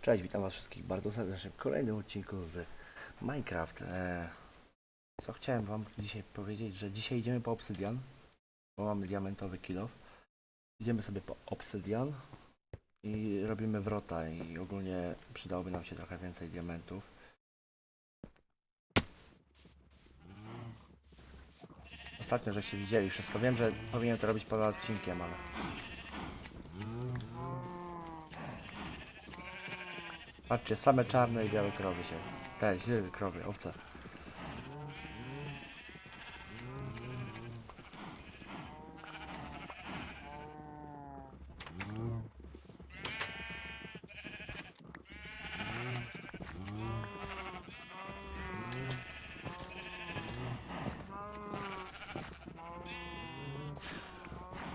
Cześć, witam was wszystkich bardzo serdecznie w kolejnym odcinku z Minecraft. E, co chciałem wam dzisiaj powiedzieć, że dzisiaj idziemy po obsydian, bo mamy diamentowy kilof. Idziemy sobie po obsydian i robimy wrota i ogólnie przydałoby nam się trochę więcej diamentów. Ostatnio żeście widzieli wszystko. Wiem, że powinienem to robić poza odcinkiem, ale... Patrzcie, same czarne i białe krowy się. Te, źle krowy, owce.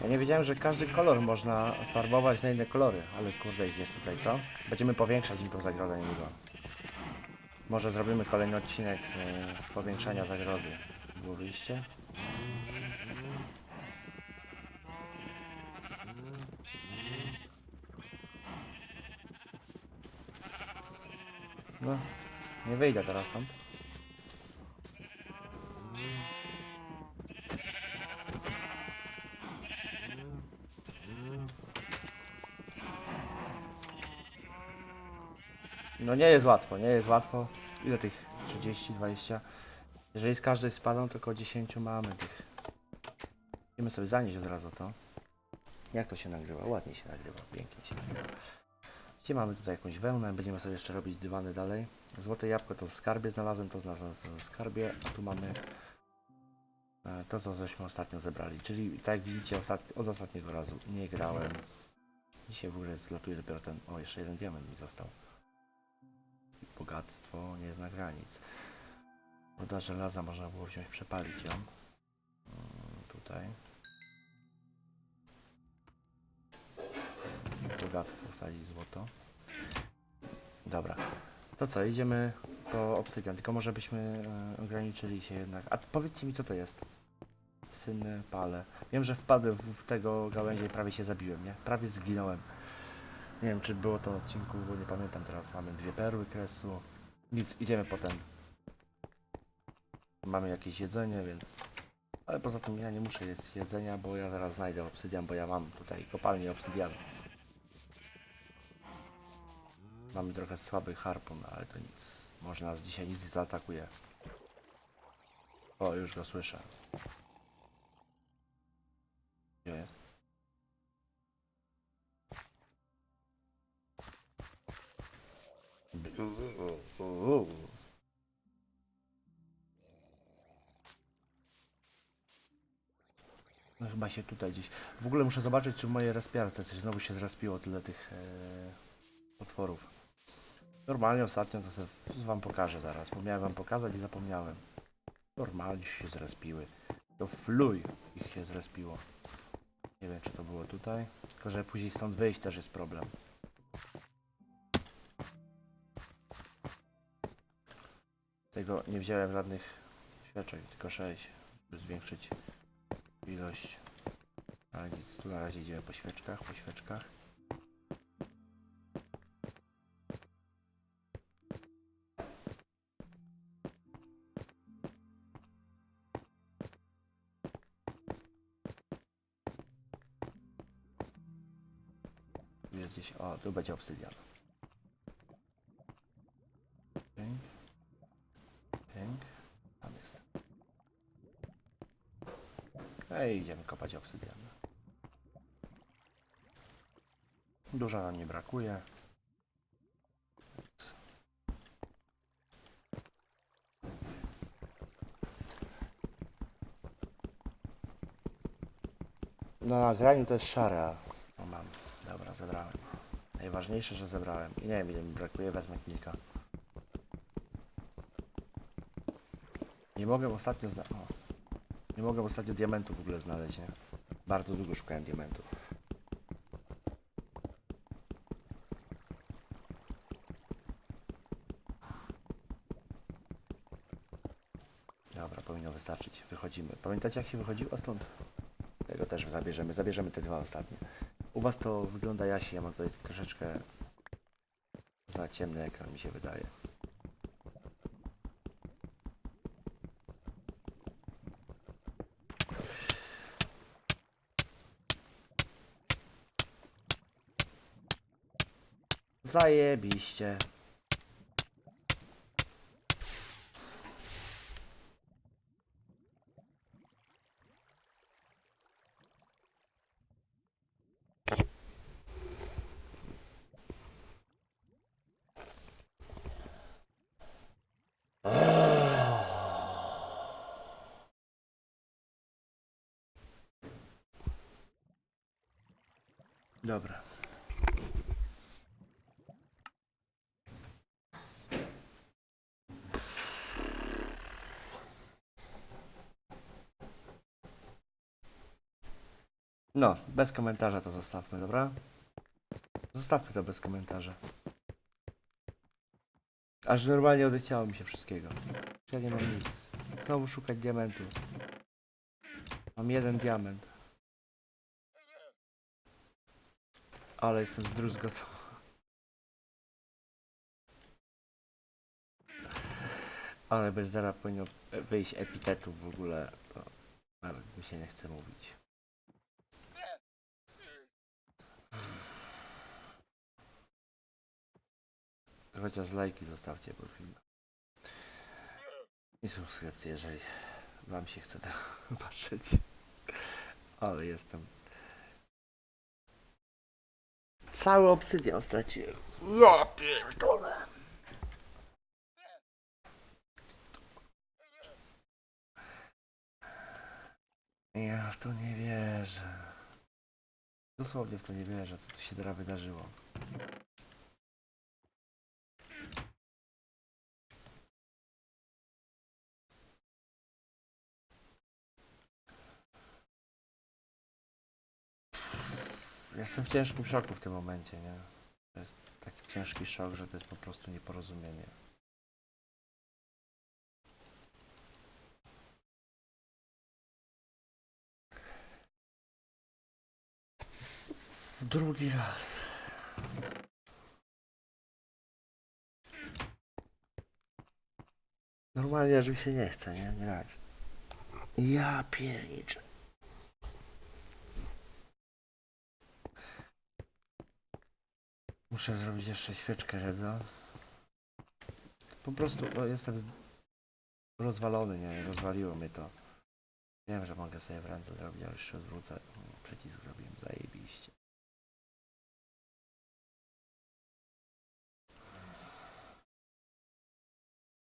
Ja nie wiedziałem, że każdy kolor można farbować na inne kolory, ale kurde ich jest tutaj, co? Będziemy powiększać im tą zagrodę niedługo. Może zrobimy kolejny odcinek e, z powiększania zagrody. Wyjście? No, nie wyjdę teraz stąd. No nie jest łatwo, nie jest łatwo. Ile tych? 30, 20? Jeżeli z każdej spadą, około 10 mamy tych. Musimy sobie zanieść od razu to. Jak to się nagrywa? Ładnie się nagrywa, pięknie się nagrywa. Gdzie mamy tutaj jakąś wełnę? Będziemy sobie jeszcze robić dywany dalej. Złote jabłko to w skarbie znalazłem, to znalazłem w skarbie. A tu mamy e, to, co żeśmy ostatnio zebrali. Czyli tak jak widzicie, od ostatniego razu nie grałem. Dzisiaj w ogóle zlatuje dopiero ten... O, jeszcze jeden diament mi został. Bogactwo nie zna granic. Woda żelaza można było wziąć, przepalić ją. Mm, Tutaj. Bogactwo wsadzić złoto. Dobra. To co, idziemy po obsydian, tylko może byśmy e, ograniczyli się jednak. A powiedzcie mi co to jest? Syny pale. Wiem, że wpadłem w, w tego gałęzie i prawie się zabiłem, nie? Prawie zginąłem. Nie wiem, czy było to odcinku, bo nie pamiętam teraz. Mamy dwie perły kresu. Nic, idziemy potem. Mamy jakieś jedzenie, więc... Ale poza tym ja nie muszę jeść jedzenia, bo ja zaraz znajdę obsydian, bo ja mam tutaj kopalnię obsydianu. Mamy trochę słaby harpun, ale to nic. Może nas dzisiaj nic nie zaatakuje. O, już go słyszę. Gdzie jest? No chyba się tutaj gdzieś. W ogóle muszę zobaczyć, czy w mojej respiarce coś znowu się zrespiło tyle tych e, potworów. Normalnie ostatnio to sobie wam pokażę zaraz, bo miałem wam pokazać i zapomniałem. Normalnie się zrespiły. To fluj ich się zrespiło. Nie wiem, czy to było tutaj. Tylko, że później stąd wyjść też jest problem. Tego nie wziąłem żadnych świeczek, tylko 6, by zwiększyć ilość. Ale nic, tu na razie idziemy po świeczkach, po świeczkach. Tu jest gdzieś, o, tu będzie obsydian. Pięk. Pięk. Tam jest. Ej, idziemy kopać obsydian. Dużo nam nie brakuje. Na nagraniu to jest szare. a- O mam. Dobra, zebrałem. Najważniejsze, że zebrałem. I nie wiem ile mi brakuje, wezmę kilka. Nie mogę ostatnio zna... O. Nie mogę ostatnio diamentu w ogóle znaleźć, nie? Bardzo długo szukałem diamentu. Dobra, powinno wystarczyć. Wychodzimy. Pamiętacie jak się wychodziło stąd? Tego też zabierzemy. Zabierzemy te dwa ostatnie. U was to wygląda jasi, ja mam tutaj troszeczkę Za ciemny ekran mi się wydaje. Zajebiście. Dobra. No, bez komentarza to zostawmy, dobra? Zostawmy to bez komentarza. Aż normalnie odechciało mi się wszystkiego. Ja nie mam nic. Znowu szukać diamentu. Mam jeden diament. Ale jestem zdruzgotany. Ale bez zaraz powinno wyjść epitetów w ogóle. To nawet mi się nie chce mówić. Chociaż lajki zostawcie pod filmem. I subskrypcję, jeżeli wam się chce to patrzeć. Ale jestem. Cały obsydian straciłem. Ja pierdolę. Ja w to nie wierzę. Dosłownie w to nie wierzę, co tu się teraz wydarzyło. Jestem w ciężkim szoku w tym momencie, nie? To jest taki ciężki szok, że to jest po prostu nieporozumienie. Drugi raz. Normalnie, że mi się nie chce, nie? Nie grać. Ja pierniczę. Muszę zrobić jeszcze świeczkę redza. Po prostu jestem rozwalony, nie? Rozwaliło mnie to. Wiem, że mogę sobie w ręce zrobić, ale jeszcze odwrócę. Przycisk zrobiłem, zajebiście.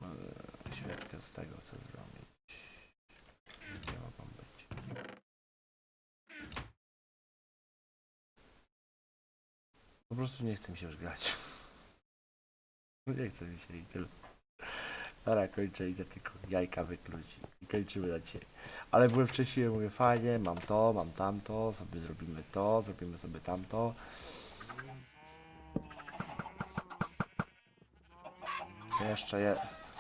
Eee, Świeczkę z tego chcę Po prostu nie chcę mi się już grać. Nie chce mi się i tyle. Dobra, kończę, idę tylko jajka wykluć i kończymy na dzisiaj. Ale byłem wcześniej, mówię fajnie, mam to, mam tamto, sobie zrobimy to, zrobimy sobie tamto. Jeszcze jest.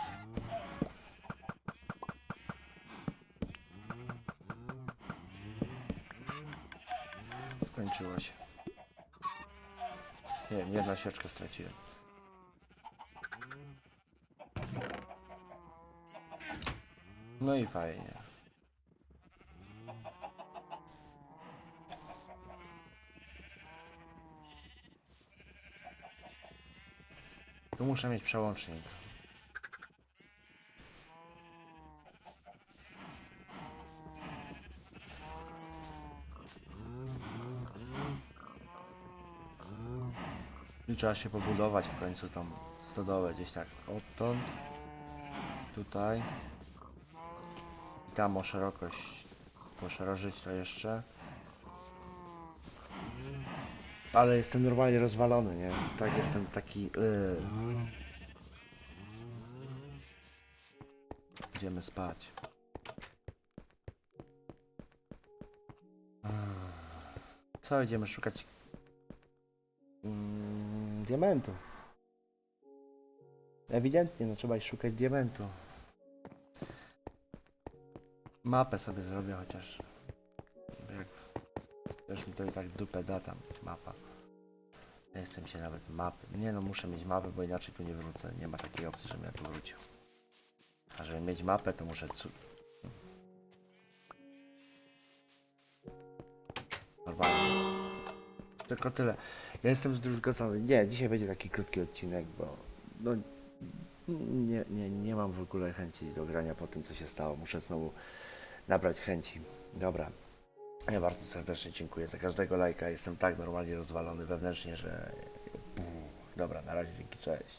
Skończyło się. Nie wiem, jedna sieczkę straciłem. No i fajnie. Tu muszę mieć przełącznik. I trzeba się pobudować w końcu tą stodołę gdzieś tak odtąd. Tutaj. I tam o szerokość poszerzyć to jeszcze. Ale jestem normalnie rozwalony, nie? Tak jestem taki. Yy. Idziemy spać. Co idziemy szukać? Diamentu. Ewidentnie, no trzeba iść szukać diamentu. Mapę sobie zrobię chociaż. Jak też mi to i tak dupę da tam mapa. Nie chcę się nawet mapy. Nie no, muszę mieć mapę, bo inaczej tu nie wrócę. Nie ma takiej opcji, żebym ja tu wrócił. A żeby mieć mapę, to muszę... Tylko tyle. Ja jestem zdruzgocony. Nie, dzisiaj będzie taki krótki odcinek, bo... No, nie, nie, nie mam w ogóle chęci do grania po tym, co się stało. Muszę znowu nabrać chęci. Dobra. Ja bardzo serdecznie dziękuję za każdego lajka. Jestem tak normalnie rozwalony wewnętrznie, że... Dobra, na razie dzięki, cześć.